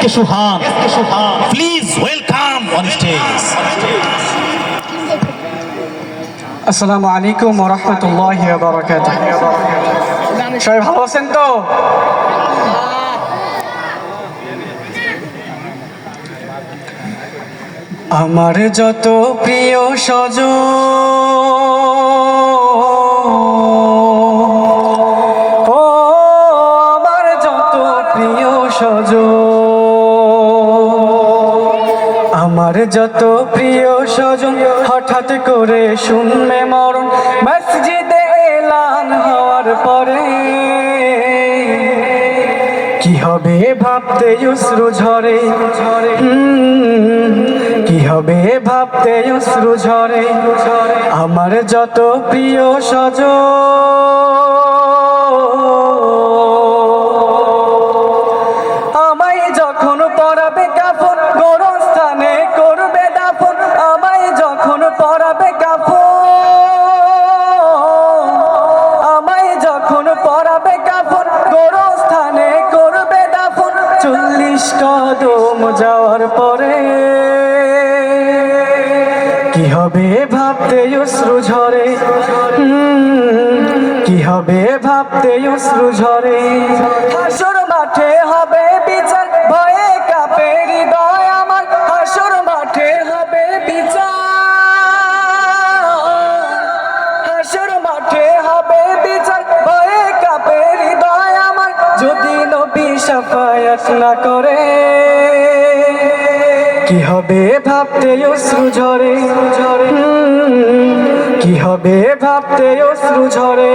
কে সুহান। Please welcome on stage আসসালামু আলাইকুম রহমতুল্লাহ বারকাত সবাই ভালো আছেন তো? আমার যত প্রিয় সজ ও আমার যত প্রিয় সজ আমার যত প্রিয় স্বজন, হঠাৎ করে শুনবে মরণ। মসজিদে এলান হওয়ার পরে কি হবে ভাবতে অশ্রু ঝরে? ঝরে কি হবে ভাবতে অশ্রু ঝরে? আমার যত প্রিয় সজ আমায় যখন পড়াবে আমায় যখন গোরস্থানে করবে কদম যাওয়ার পরে কি হবে ভাবতে অশ্রু ঝরে? কি হবে ভাবতে অশ্রু ঝরে? হাসর সাফায়াত না করে। কি হবে ভাবতে অশ্রু ঝরে? কি হবে ভাবতে অশ্রু ঝরে?